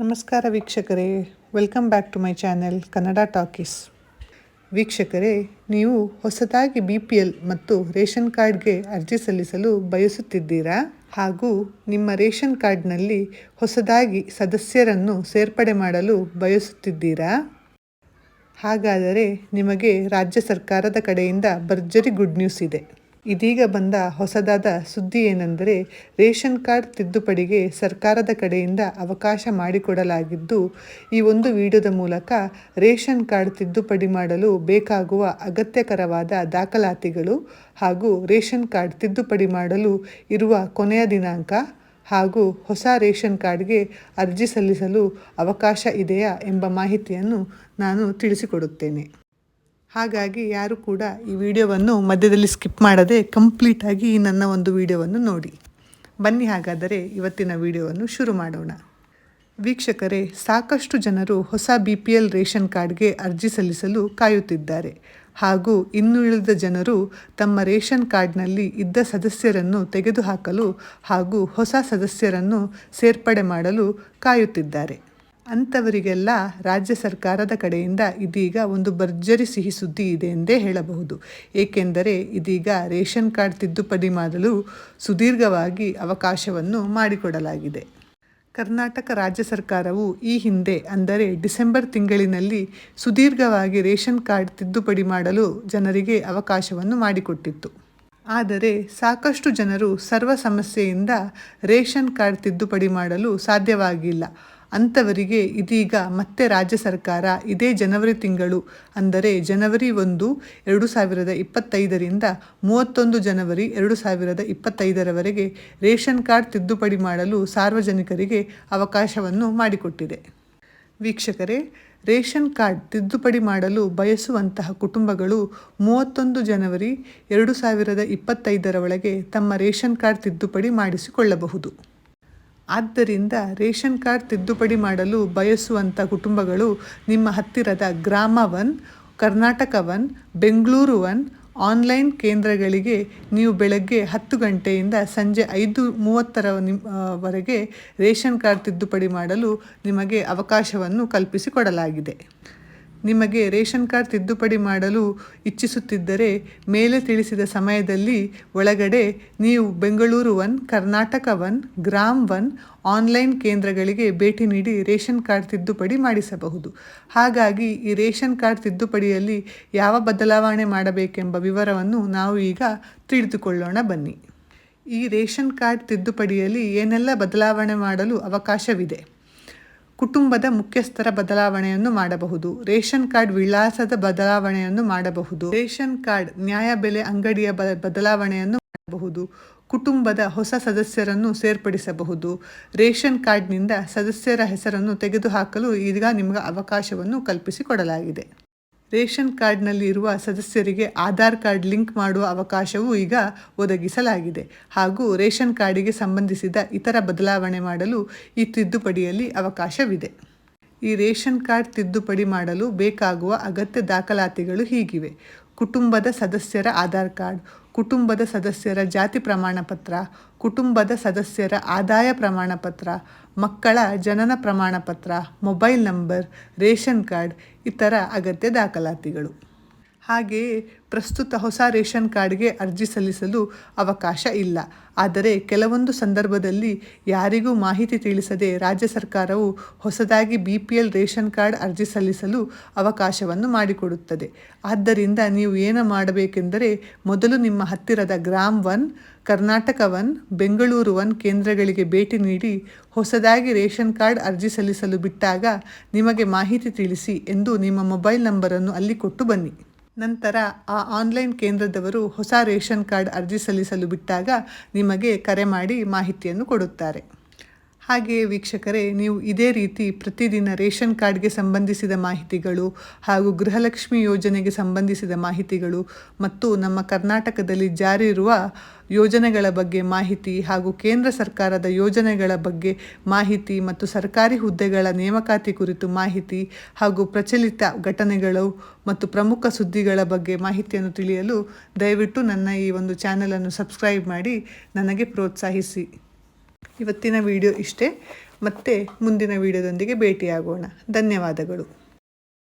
ನಮಸ್ಕಾರ ವೀಕ್ಷಕರೇ welcome back to my channel Kannada talkies ವೀಕ್ಷಕರೇ, ನೀವು ಹೊಸದಾಗಿ ಬಿ ಪಿ ಎಲ್ ಮತ್ತು ರೇಷನ್ ಕಾರ್ಡ್ಗೆ ಅರ್ಜಿ ಸಲ್ಲಿಸಲು ಬಯಸುತ್ತಿದ್ದೀರಾ? ಹಾಗೂ ನಿಮ್ಮ ರೇಷನ್ ಕಾರ್ಡ್ನಲ್ಲಿ ಹೊಸದಾಗಿ ಸದಸ್ಯರನ್ನು ಸೇರ್ಪಡೆ ಮಾಡಲು ಬಯಸುತ್ತಿದ್ದೀರಾ? ಹಾಗಾದರೆ ನಿಮಗೆ ರಾಜ್ಯ ಸರ್ಕಾರದ ಕಡೆಯಿಂದ ಭರ್ಜರಿ ಗುಡ್ ನ್ಯೂಸ್ ಇದೆ. ಇದೀಗ ಬಂದ ಹೊಸದಾದ ಸುದ್ದಿ ಏನೆಂದರೆ, ರೇಷನ್ ಕಾರ್ಡ್ ತಿದ್ದುಪಡಿಗೆ ಸರ್ಕಾರದ ಕಡೆಯಿಂದ ಅವಕಾಶ ಮಾಡಿಕೊಡಲಾಗಿದ್ದು, ಈ ಒಂದು ವಿಡಿಯೋದ ಮೂಲಕ ರೇಷನ್ ಕಾರ್ಡ್ ತಿದ್ದುಪಡಿ ಮಾಡಲು ಬೇಕಾಗುವ ಅಗತ್ಯಕರವಾದ ದಾಖಲಾತಿಗಳು ಹಾಗೂ ರೇಷನ್ ಕಾರ್ಡ್ ತಿದ್ದುಪಡಿ ಮಾಡಲು ಇರುವ ಕೊನೆಯ ದಿನಾಂಕ ಹಾಗೂ ಹೊಸ ರೇಷನ್ ಕಾರ್ಡ್ಗೆ ಅರ್ಜಿ ಸಲ್ಲಿಸಲು ಅವಕಾಶ ಇದೆಯಾ ಎಂಬ ಮಾಹಿತಿಯನ್ನು ನಾನು ತಿಳಿಸಿಕೊಡುತ್ತೇನೆ. ಹಾಗಾಗಿ ಯಾರು ಕೂಡ ಈ ವಿಡಿಯೋವನ್ನು ಮಧ್ಯದಲ್ಲಿ ಸ್ಕಿಪ್ ಮಾಡದೆ ಕಂಪ್ಲೀಟಾಗಿ ನನ್ನ ಒಂದು ವಿಡಿಯೋವನ್ನು ನೋಡಿ. ಬನ್ನಿ ಹಾಗಾದರೆ ಇವತ್ತಿನ ವಿಡಿಯೋವನ್ನು ಶುರು ಮಾಡೋಣ. ವೀಕ್ಷಕರೇ, ಸಾಕಷ್ಟು ಜನರು ಹೊಸ ಬಿ ಪಿ ಎಲ್ ರೇಷನ್ ಕಾರ್ಡ್ಗೆ ಅರ್ಜಿ ಸಲ್ಲಿಸಲು ಕಾಯುತ್ತಿದ್ದಾರೆ. ಹಾಗೂ ಇನ್ನುಳಿದ ಜನರು ತಮ್ಮ ರೇಷನ್ ಕಾರ್ಡ್ನಲ್ಲಿ ಇದ್ದ ಸದಸ್ಯರನ್ನು ತೆಗೆದುಹಾಕಲು ಹಾಗೂ ಹೊಸ ಸದಸ್ಯರನ್ನು ಸೇರ್ಪಡೆ ಮಾಡಲು ಕಾಯುತ್ತಿದ್ದಾರೆ. ಅಂಥವರಿಗೆಲ್ಲ ರಾಜ್ಯ ಸರ್ಕಾರದ ಕಡೆಯಿಂದ ಇದೀಗ ಒಂದು ಭರ್ಜರಿ ಸಿಹಿ ಸುದ್ದಿ ಇದೆ ಎಂದೇ ಹೇಳಬಹುದು. ಏಕೆಂದರೆ ಇದೀಗ ರೇಷನ್ ಕಾರ್ಡ್ ತಿದ್ದುಪಡಿ ಮಾಡಲು ಸುದೀರ್ಘವಾಗಿ ಅವಕಾಶವನ್ನು ಮಾಡಿಕೊಡಲಾಗಿದೆ. ಕರ್ನಾಟಕ ರಾಜ್ಯ ಸರ್ಕಾರವು ಈ ಹಿಂದೆ ಅಂದರೆ ಡಿಸೆಂಬರ್ ತಿಂಗಳಿನಲ್ಲಿ ಸುದೀರ್ಘವಾಗಿ ರೇಷನ್ ಕಾರ್ಡ್ ತಿದ್ದುಪಡಿ ಮಾಡಲು ಜನರಿಗೆ ಅವಕಾಶವನ್ನು ಮಾಡಿಕೊಟ್ಟಿತ್ತು. ಆದರೆ ಸಾಕಷ್ಟು ಜನರು ಸರ್ವ ಸಮಸ್ಯೆಯಿಂದ ರೇಷನ್ ಕಾರ್ಡ್ ತಿದ್ದುಪಡಿ ಮಾಡಲು ಸಾಧ್ಯವಾಗಿಲ್ಲ. ಅಂಥವರಿಗೆ ಇದೀಗ ಮತ್ತೆ ರಾಜ್ಯ ಸರ್ಕಾರ ಇದೇ ಜನವರಿ ತಿಂಗಳು, ಅಂದರೆ ಜನವರಿ ಒಂದು, ಎರಡು ಸಾವಿರದ ಇಪ್ಪತ್ತೈದರಿಂದ ಮೂವತ್ತೊಂದು ಜನವರಿ, ಎರಡು ಸಾವಿರದ ಇಪ್ಪತ್ತೈದರವರೆಗೆ ರೇಷನ್ ಕಾರ್ಡ್ ತಿದ್ದುಪಡಿ ಮಾಡಲು ಸಾರ್ವಜನಿಕರಿಗೆ ಅವಕಾಶವನ್ನು ಮಾಡಿಕೊಟ್ಟಿದೆ. ವೀಕ್ಷಕರೇ, ರೇಷನ್ ಕಾರ್ಡ್ ತಿದ್ದುಪಡಿ ಮಾಡಲು ಬಯಸುವಂತಹ ಕುಟುಂಬಗಳು ಮೂವತ್ತೊಂದು ಜನವರಿ, ಎರಡು ಸಾವಿರದ ಇಪ್ಪತ್ತೈದರ ಒಳಗೆ ತಮ್ಮ ರೇಷನ್ ಕಾರ್ಡ್ ತಿದ್ದುಪಡಿ ಮಾಡಿಸಿಕೊಳ್ಳಬಹುದು. ಆದ್ದರಿಂದ ರೇಷನ್ ಕಾರ್ಡ್ ತಿದ್ದುಪಡಿ ಮಾಡಲು ಬಯಸುವಂಥ ಕುಟುಂಬಗಳು ನಿಮ್ಮ ಹತ್ತಿರದ Grama one Karnataka one Bengaluru one online ಕೇಂದ್ರಗಳಿಗೆ ನೀವು ಬೆಳಗ್ಗೆ ಹತ್ತು ಗಂಟೆಯಿಂದ ಸಂಜೆ ಐದು ಮೂವತ್ತರ ವರೆಗೆ ರೇಷನ್ ಕಾರ್ಡ್ ತಿದ್ದುಪಡಿ ಮಾಡಲು ನಿಮಗೆ ಅವಕಾಶವನ್ನು ಕಲ್ಪಿಸಿಕೊಡಲಾಗಿದೆ. ನಿಮಗೆ ರೇಷನ್ ಕಾರ್ಡ್ ತಿದ್ದುಪಡಿ ಮಾಡಲು ಇಚ್ಛಿಸುತ್ತಿದ್ದರೆ ಮೇಲೆ ತಿಳಿಸಿದ ಸಮಯದಲ್ಲಿ ಒಳಗಡೆ ನೀವು Bengaluru one, Karnataka one, Grama one online ಕೇಂದ್ರಗಳಿಗೆ ಭೇಟಿ ನೀಡಿ ರೇಷನ್ ಕಾರ್ಡ್ ತಿದ್ದುಪಡಿ ಮಾಡಿಸಬಹುದು. ಹಾಗಾಗಿ ಈ ರೇಷನ್ ಕಾರ್ಡ್ ತಿದ್ದುಪಡಿಯಲ್ಲಿ ಯಾವ ಬದಲಾವಣೆ ಮಾಡಬೇಕೆಂಬ ವಿವರವನ್ನು ನಾವು ಈಗ ತಿಳಿದುಕೊಳ್ಳೋಣ. ಬನ್ನಿ. ಈ ರೇಷನ್ ಕಾರ್ಡ್ ತಿದ್ದುಪಡಿಯಲ್ಲಿ ಏನೆಲ್ಲ ಬದಲಾವಣೆ ಮಾಡಲು ಅವಕಾಶವಿದೆ? ಕುಟುಂಬದ ಮುಖ್ಯಸ್ಥರ ಬದಲಾವಣೆಯನ್ನು ಮಾಡಬಹುದು. ರೇಷನ್ ಕಾರ್ಡ್ ವಿಳಾಸದ ಬದಲಾವಣೆಯನ್ನು ಮಾಡಬಹುದು. ರೇಷನ್ ಕಾರ್ಡ್ ನ್ಯಾಯಬೆಲೆ ಅಂಗಡಿಯ ಬದಲಾವಣೆಯನ್ನು ಮಾಡಬಹುದು. ಕುಟುಂಬದ ಹೊಸ ಸದಸ್ಯರನ್ನು ಸೇರ್ಪಡಿಸಬಹುದು. ರೇಷನ್ ಕಾರ್ಡ್ನಿಂದ ಸದಸ್ಯರ ಹೆಸರನ್ನು ತೆಗೆದುಹಾಕಲು ಈಗ ನಿಮಗೆ ಅವಕಾಶವನ್ನು ಕಲ್ಪಿಸಿಕೊಡಲಾಗಿದೆ. ರೇಷನ್ ಕಾರ್ಡ್ನಲ್ಲಿ ಇರುವ ಸದಸ್ಯರಿಗೆ ಆಧಾರ್ ಕಾರ್ಡ್ ಲಿಂಕ್ ಮಾಡುವ ಅವಕಾಶವೂ ಈಗ ಒದಗಿಸಲಾಗಿದೆ. ಹಾಗೂ ರೇಷನ್ ಕಾರ್ಡಿಗೆ ಸಂಬಂಧಿಸಿದ ಇತರ ಬದಲಾವಣೆ ಮಾಡಲು ಈ ತಿದ್ದುಪಡಿಯಲ್ಲಿ ಅವಕಾಶವಿದೆ. ಈ ರೇಷನ್ ಕಾರ್ಡ್ ತಿದ್ದುಪಡಿ ಮಾಡಲು ಬೇಕಾಗುವ ಅಗತ್ಯ ದಾಖಲಾತಿಗಳು ಹೀಗಿವೆ. ಕುಟುಂಬದ ಸದಸ್ಯರ ಆಧಾರ್ ಕಾರ್ಡ್ ಕುಟುಂಬದ ಸದಸ್ಯರ ಜಾತಿ ಪ್ರಮಾಣ ಪತ್ರ, ಕುಟುಂಬದ ಸದಸ್ಯರ ಆದಾಯ ಪ್ರಮಾಣ ಪತ್ರ, ಮಕ್ಕಳ ಜನನ ಪ್ರಮಾಣ ಪತ್ರ, ಮೊಬೈಲ್ ನಂಬರ್, ರೇಷನ್ ಕಾರ್ಡ್, ಇತರ ಅಗತ್ಯ ದಾಖಲಾತಿಗಳು. ಹಾಗೆಯೇ ಪ್ರಸ್ತುತ ಹೊಸ ರೇಷನ್ ಕಾರ್ಡ್ಗೆ ಅರ್ಜಿ ಸಲ್ಲಿಸಲು ಅವಕಾಶ ಇಲ್ಲ. ಆದರೆ ಕೆಲವೊಂದು ಸಂದರ್ಭದಲ್ಲಿ ಯಾರಿಗೂ ಮಾಹಿತಿ ತಿಳಿಸದೆ ರಾಜ್ಯ ಸರ್ಕಾರವು ಹೊಸದಾಗಿ B P L ration card ಅರ್ಜಿ ಸಲ್ಲಿಸಲು ಅವಕಾಶವನ್ನು ಮಾಡಿಕೊಡುತ್ತದೆ. ಆದ್ದರಿಂದ ನೀವು ಏನು ಮಾಡಬೇಕೆಂದರೆ ಮೊದಲು ನಿಮ್ಮ ಹತ್ತಿರದ Grama one, Karnataka one, Bengaluru one ಕೇಂದ್ರಗಳಿಗೆ ಭೇಟಿ ನೀಡಿ ಹೊಸದಾಗಿ ರೇಷನ್ ಕಾರ್ಡ್ ಅರ್ಜಿ ಸಲ್ಲಿಸಲು ಬಿಟ್ಟಾಗ ನಿಮಗೆ ಮಾಹಿತಿ ತಿಳಿಸಿ ಎಂದು ನಿಮ್ಮ ಮೊಬೈಲ್ ನಂಬರನ್ನು ಅಲ್ಲಿ ಕೊಟ್ಟು ಬನ್ನಿ. ನಂತರ ಆ ಆನ್ಲೈನ್ ಕೇಂದ್ರದವರು ಹೊಸ ರೇಷನ್ ಕಾರ್ಡ್ ಅರ್ಜಿ ಸಲ್ಲಿಸಲು ಬಿಟ್ಟಾಗ ನಿಮಗೆ ಕರೆ ಮಾಡಿ ಮಾಹಿತಿಯನ್ನು ಕೊಡುತ್ತಾರೆ. ಹಾಗೆಯೇ ವೀಕ್ಷಕರೇ, ನೀವು ಇದೇ ರೀತಿ ಪ್ರತಿದಿನ ರೇಷನ್ ಕಾರ್ಡ್ಗೆ ಸಂಬಂಧಿಸಿದ ಮಾಹಿತಿಗಳು ಹಾಗೂ ಗೃಹಲಕ್ಷ್ಮಿ ಯೋಜನೆಗೆ ಸಂಬಂಧಿಸಿದ ಮಾಹಿತಿಗಳು ಮತ್ತು ನಮ್ಮ ಕರ್ನಾಟಕದಲ್ಲಿ ಜಾರಿರುವ ಯೋಜನೆಗಳ ಬಗ್ಗೆ ಮಾಹಿತಿ ಹಾಗೂ ಕೇಂದ್ರ ಸರ್ಕಾರದ ಯೋಜನೆಗಳ ಬಗ್ಗೆ ಮಾಹಿತಿ ಮತ್ತು ಸರ್ಕಾರಿ ಹುದ್ದೆಗಳ ನೇಮಕಾತಿ ಕುರಿತು ಮಾಹಿತಿ ಹಾಗೂ ಪ್ರಚಲಿತ ಘಟನೆಗಳು ಮತ್ತು ಪ್ರಮುಖ ಸುದ್ದಿಗಳ ಬಗ್ಗೆ ಮಾಹಿತಿಯನ್ನು ತಿಳಿಯಲು ದಯವಿಟ್ಟು ನನ್ನ ಈ ಒಂದು ಚಾನಲನ್ನು ಸಬ್ಸ್ಕ್ರೈಬ್ ಮಾಡಿ ನನಗೆ ಪ್ರೋತ್ಸಾಹಿಸಿ. ಇವತ್ತಿನ ವಿಡಿಯೋ ಇಷ್ಟೇ. ಮತ್ತೆ ಮುಂದಿನ ವಿಡಿಯೋದೊಂದಿಗೆ ಭೇಟಿಯಾಗೋಣ. ಧನ್ಯವಾದಗಳು.